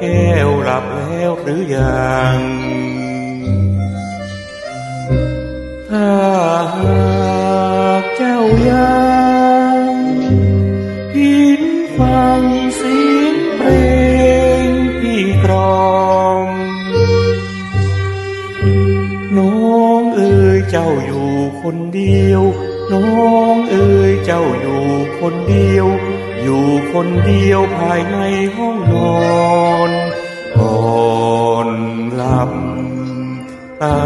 แก้วหลับแล้วหรือยังถ้าหากเจ้ายังยินฟังเสียงเพลงพี่กรองน้องเอ๋ยเจ้าอยู่คนเดียว น้องเอ๋ยเจ้าอยู่คนเดียว อยู่คนเดียวภายในห้องนอนก่อนหลับตา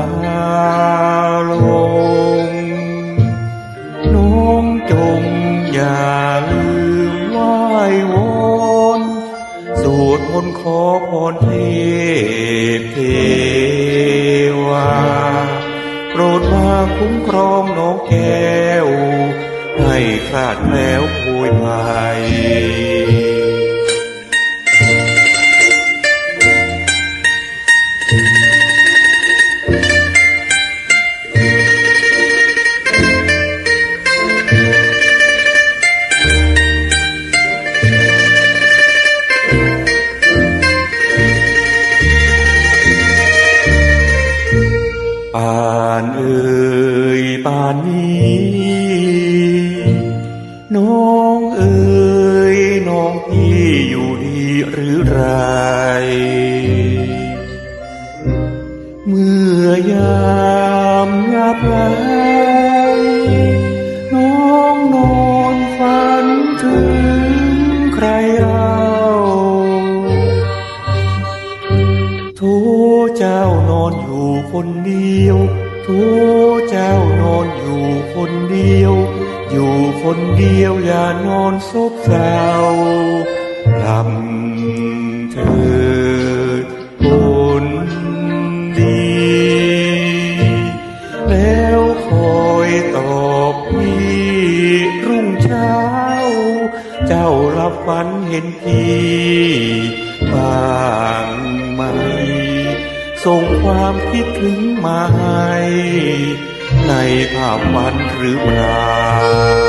ลง น้องจงอย่าลืมไหว้วอนสวดมนต์ขอพรเทพเทวาโปรดมา คุ้มครองน้องแก้ว ให้คลาดแคล้วโพยภัยป่านเอ่านนี้น้องเอ่ยน้องพี่อยู่ดีหรือไรเมื่อยามงับไหลน้องนอนฝันถึงใครเราโทเจ้านอนอยู่คนเดียว ทเจ้านอนอยู่คนเดียว อยู่คนเดียวอย่านอนซบเศร้าลำเถิดคนดี แล้วคอยตอบพี่รุ่งเช้า เจ้ารับฝันเห็นพี่บ้า ส่งความคิดถึงมาให้ในภาพวันหรือเปล่า